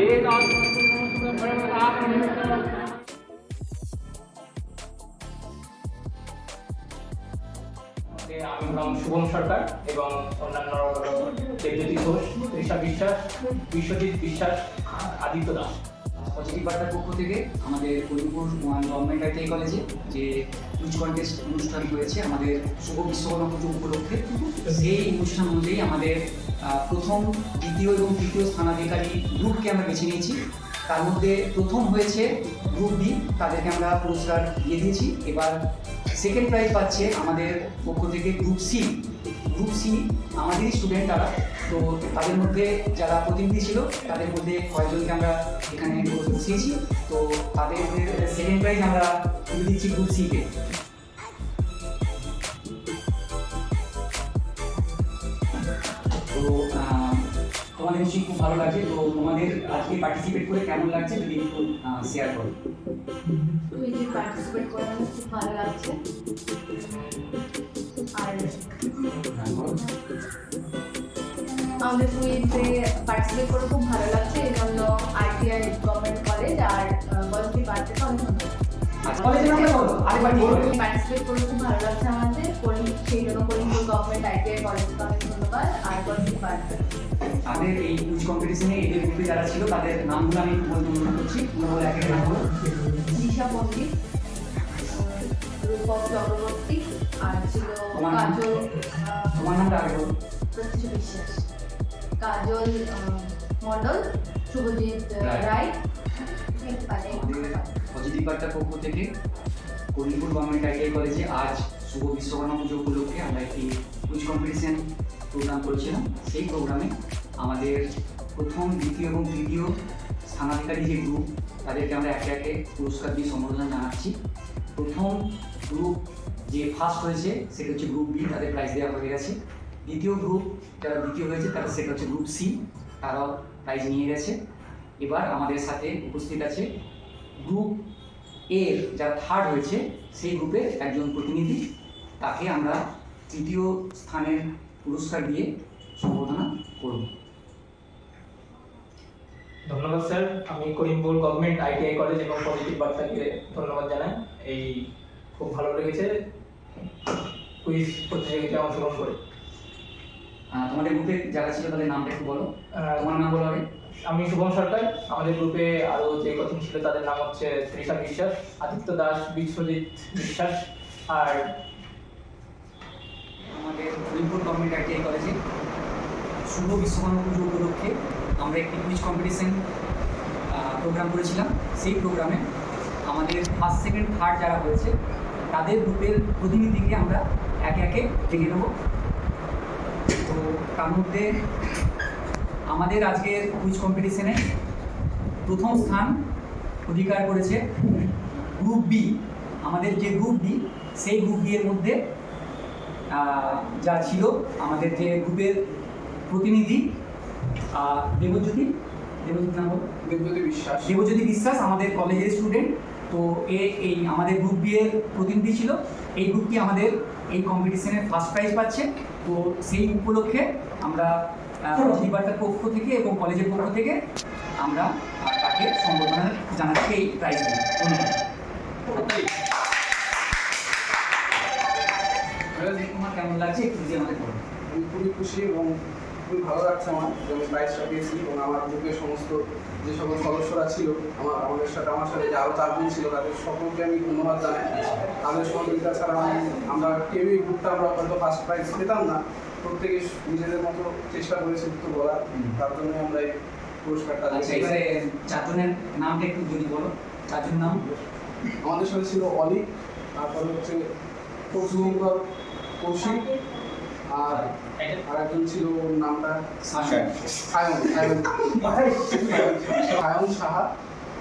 ஏதாவது আমি হলাম শুভম সরকার এবং অন্যান্য দেবজ্যোতি ঘোষ ঋষা বিশ্বাস, বিশ্বজিৎ বিশ্বাস, আদিত্য দাস। পজিটিভ বার্তার পক্ষ থেকে আমাদের কলিমপুর গভর্নমেন্ট আইটিআই কলেজে যে কুইজ কন্টেস্ট অনুষ্ঠান হয়েছে আমাদের শুভ বিশ্বকর্মা পুজো উপলক্ষে, সেই অনুষ্ঠান অনুযায়ী আমাদের প্রথম, দ্বিতীয় এবং তৃতীয় স্থানাধিকারী গ্রুপকে আমরা বেছে নিয়েছি। তার মধ্যে প্রথম হয়েছে গ্রুপ বি তাদেরকে আমরা পুরস্কার দিয়ে দিয়েছি। এবার সেকেন্ড প্রাইজ পাচ্ছে আমাদের পক্ষ থেকে গ্রুপ সি গ্রুপ সি আমাদেরই স্টুডেন্ট তারা। তো তাদের মধ্যে যারা প্রতিনিধি ছিল, তাদের মধ্যে কয়েকজনকে আমরা এখানে বসিয়েছি। তো তাদের সেকেন্ড প্রাইজ আমরা তুলে দিচ্ছি গ্রুপ সিকে তো তোমাদের নিশ্চয়ই খুব ভালো লাগছে। তো তোমাদের আজকে পার্টিসিপেট করে কেমন লাগছে যদি একটু শেয়ার করো। কুইজে পার্টিসিপেট করে আমার খুব ভালো লাগছে। আর আমাদের কুইজে পার্টিসিপেট করে খুব ভালো লাগছে। এই জন্য আইটিআই গভর্নমেন্ট কলেজ আর গল্পি পার্টিকে অনেক ধন্যবাদ পার্টিসিপেট করে খুব ভালো লাগছে আমাদের। করি সেই জন্য করিমপুর গভর্নমেন্ট আইটিআই কলেজকে অনেক ধন্যবাদ আর পার্টি তাদের এই কুইজ কম্পিটিশনে এদের গ্রুপে যারা ছিল তাদের নামগুলো আমি বলতে অনুরোধ করছি তোমরা বলে এক একটা নাম বলো দিশা পণ্ডিত রূপক চক্রবর্তী আর ছিল? কাজল তোমার নামটা আগে বলো বিশ্বাস কাজল আহ, মণ্ডল শুভজিৎ রায়। এই পারে। পজিটিভ বার্তার পক্ষ থেকে করিমপুর গভর্নমেন্ট আইটিআই কলেজে আজ শুভ বিশ্বকর্মা পুজো উপলক্ষে আমরা একটি কুইজ কম্পিটিশন প্রোগ্রাম করেছিলাম। সেই প্রোগ্রামে আমাদের প্রথম, দ্বিতীয় এবং তৃতীয় স্থানাধিকারী যে গ্রুপ তাদেরকে আমরা একে একে পুরস্কার দিয়ে সম্বোধনা জানাচ্ছি। প্রথম গ্রুপ যে ফার্স্ট হয়েছে, সেটা হচ্ছে গ্রুপ বি তাদের প্রাইজ দেওয়া হয়ে গেছে। দ্বিতীয় গ্রুপ যারা দ্বিতীয় হয়েছে, তারা সেটা হচ্ছে গ্রুপ সি তারাও প্রাইজ নিয়ে গেছে। এবার আমাদের সাথে উপস্থিত আছে গ্রুপ এর যারা থার্ড হয়েছে সেই গ্রুপের একজন প্রতিনিধি তাকে আমরা তৃতীয় স্থানের পুরস্কার দিয়ে সম্বোধনা করব। ধন্যবাদ স্যার। আমি করিমপুর গভর্নমেন্ট আইটিআই কলেজ এবং পজিটিভ বার্তাকে ধন্যবাদ জানাই। এই খুব ভালো লেগেছে। কুইজ প্রতিযোগিতায় অংশগ্রহণ করে। তোমাদের গ্রুপে যারা ছিল তাদের নামটা একটু বলো। তোমার নাম বলো আগে। আমি শুভম সরকার। আমাদের গ্রুপে আরও যে কজন ছিল তাদের নাম হচ্ছে তৃষা বিশ্বাস, আদিত্য দাস, বিশ্বজিৎ বিশ্বাস আর আমাদের করিমপুর গভর্নমেন্ট আইটিআই কলেজে শুভ বিশ্বকর্মা পুজো উপলক্ষে আমরা একটি কুইজ কম্পিটিশন প্রোগ্রাম করেছিলাম। সেই প্রোগ্রামে আমাদের ফার্স্ট সেকেন্ড থার্ড যারা হয়েছে, তাদের গ্রুপের প্রতিনিধিকে আমরা একে একে ডেকে নেব। তো তার মধ্যে আমাদের আজকের কুইজ কম্পিটিশনে প্রথম স্থান অধিকার করেছে গ্রুপ বি আমাদের যে গ্রুপ বি সেই গ্রুপ বি এর মধ্যে যা ছিল আমাদের যে গ্রুপের প্রতিনিধি দেবজ্যোতি দেবজ্যোতি নাম দেবজ্যোতি বিশ্বাস। দেবজ্যোতি বিশ্বাস আমাদের কলেজের স্টুডেন্ট তো এ এই আমাদের গ্রুপ বি এর প্রতিনিধি ছিল। এই গ্রুপটি আমাদের এই কম্পিটিশনে ফার্স্ট প্রাইজ পাচ্ছে। তো সেই উপলক্ষে আমরা প্রতিবারটার পক্ষ থেকে এবং কলেজের পক্ষ থেকে আমরা তাকে সম্বোধনা জানাচ্ছি এই প্রাইজ দিয়ে ধন্যবাদ। কেমন লাগছে? একটু যদি আমি খুবই খুশি এবং খুবই ভালো লাগছে আমার যে আমি প্রাইজটা পেয়েছি এবং আমার গ্রুপের সমস্ত যে সকল সদস্যরা ছিল, আমার আমাদের সাথে, আমার সাথে যে আরও চারজন ছিল, তাদের সকলকে আমি ধন্যবাদ জানাই। তাদের সহযোগিতা ছাড়া আমি আমরা কেউই গ্রুপটা আমরা হয়তো ফার্স্ট প্রাইজ পেতাম না। প্রত্যেকে নিজেদের মতো চেষ্টা করেছে তো বলার হুম। তার জন্য আমরা এই পুরস্কারটা আচ্ছা। এবারে চারজনের নামটা একটু যদি বলো। চারজন নাম? আমাদের সাথে ছিল অলি তারপর হচ্ছে কৌশিকর কৌশিক আর আর একজন ছিল ওর নামটা সায়ন। সাহা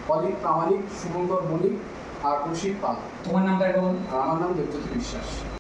অলিক প্রামাণিক শুভঙ্কর বণিক আর কৌশিক পাল। তোমার নামটা বলো। আর আমার নাম দেবজ্যোতি বিশ্বাস।